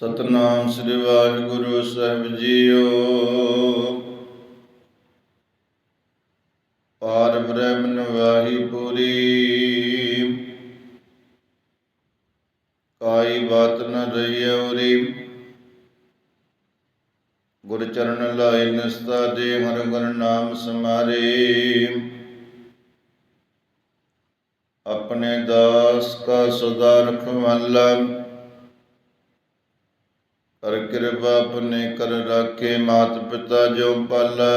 ਸਤਨਾਮ ਸ੍ਰੀ ਵਾਹਿਗੁਰੂ, ਸਾਹਿਬ ਜੀਓ। ਪਾਰ ਬ੍ਰਹਮ ਨਵਾਹੀ ਪੂਰੀ। ਕਾਈ ਬਾਤ ਨ ਰਹੀ ਔਰੀ ਗੁਰ ਚਰਨ ਲਾਇ ਨਿਸਤਾ ਦੇ, ਹਰ ਗੁਰ ਨਾਮ ਸਮਾਰੇ। ਆਪਣੇ ਦਾਸ ਕਾ ਸਦਾ ਰਖਵਾਲਾ। ਕਰ ਕਿਰਪਾ ਆਪਣੇ ਕਰ ਰਾਖੇ ਮਾਤ ਪਿਤਾ ਜੋ ਪਾਲਾ।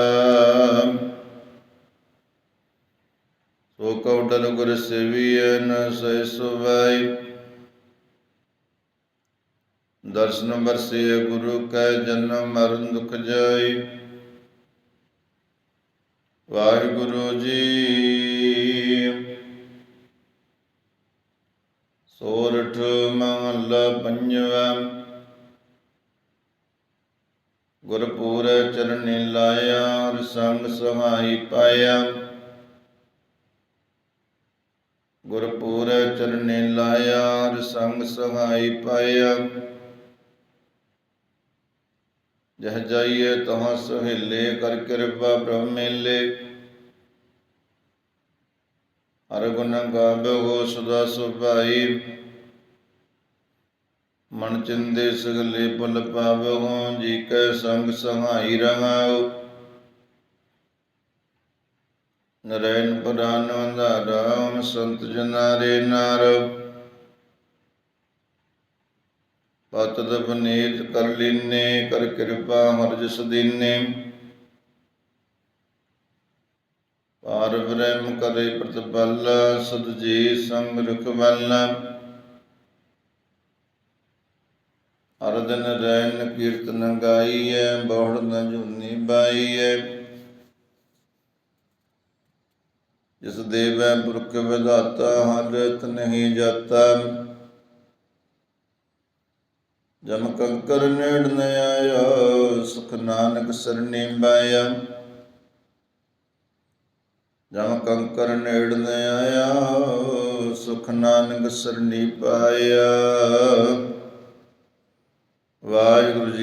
ਸੋ ਕਉ ਗੁਰ ਸੇਵੀਐ ਨ ਸੁਭਾਈ। ਦਰਸ਼ਨ ਬਰਸੇ ਗੁਰੂ ਕੈ ਜਨਮ ਮਰਨ ਦੁਖ ਜਾਈ। ਵਾਹਿਗੁਰੂ ਜੀ। ਸੋਰਠ ਮਹੱਲਾ ਪੰਜਵਾ। ਗੁਰਪੂਰ ਚਰਨੀ ਲਾਇਆ ਹਰ ਸੰਗ ਸਹਾਈ ਪਾਇਆ। ਗੁਰਪੂਰ ਚਰਨੀ ਲਾਇਆ ਹਰ ਸੰਗ ਸਹਾਈ ਪਾਇਆ। ਜਹ ਜਾਈਏ ਤਹਾਂ ਸੁਹੇਲੇ, ਕਰ ਕਿਰਪਾ ਬ੍ਰਹਮ ਮੇਲੇ। ਹਰ ਗੁਣ ਗਾਵੋ ਸਦਾ ਸੁਭਾਈ। ਮਨ ਚਿੰਦੇ ਸਗਲੇ ਪੁਲ ਪਾਵੋ, ਜੀ ਕੈ ਸੰਗ ਸਹਾਈ ਰਹਾਉ। ਨਰੈਣ ਪੁਰਾਨ ਵੰਦਾਰਾਮ ਸੰਤ ਜਨਾਰੇ ਨਾਰ ਪਤਦ ਬਨੀਤ ਕਰ ਲਿਨੇ, ਕਰ ਕਿਰਪਾ ਹਰ ਜਸ ਦੀਨੇ। ਪਾਰ ਬ੍ਰਹਮ ਕਰੇ ਪ੍ਰਤਪਲ, ਸਦ ਜੀ ਸੰਗ ਰਖਵਾਲਾ। ਹਰ ਦਿਨ ਰੈਨ ਕੀਰਤਨ ਗਾਈਐ, ਬਹੁੜ ਨ ਜੁਨੀ ਬਾਈਐ। ਜਿਸ ਦੇਵੈ ਪੁਰਖ ਵਿਧਾਤਾ, ਹਰ ਨਹੀਂ ਜਾਤਾ। ਜਮ ਕੰਕਰ ਨੇੜ ਨ ਆਇਆ, ਸੁਖ ਨਾਨਕ ਸਰਨੇ ਬਾਇਆ ਜਮ ਕੰਕਰ ਨੇੜ ਨ ਆਇਆ, ਸੁਖ ਨਾਨਕ ਸਰਨੀ ਪਾਇਆ ਵਾਹਿਗੁਰੂ ਜੀ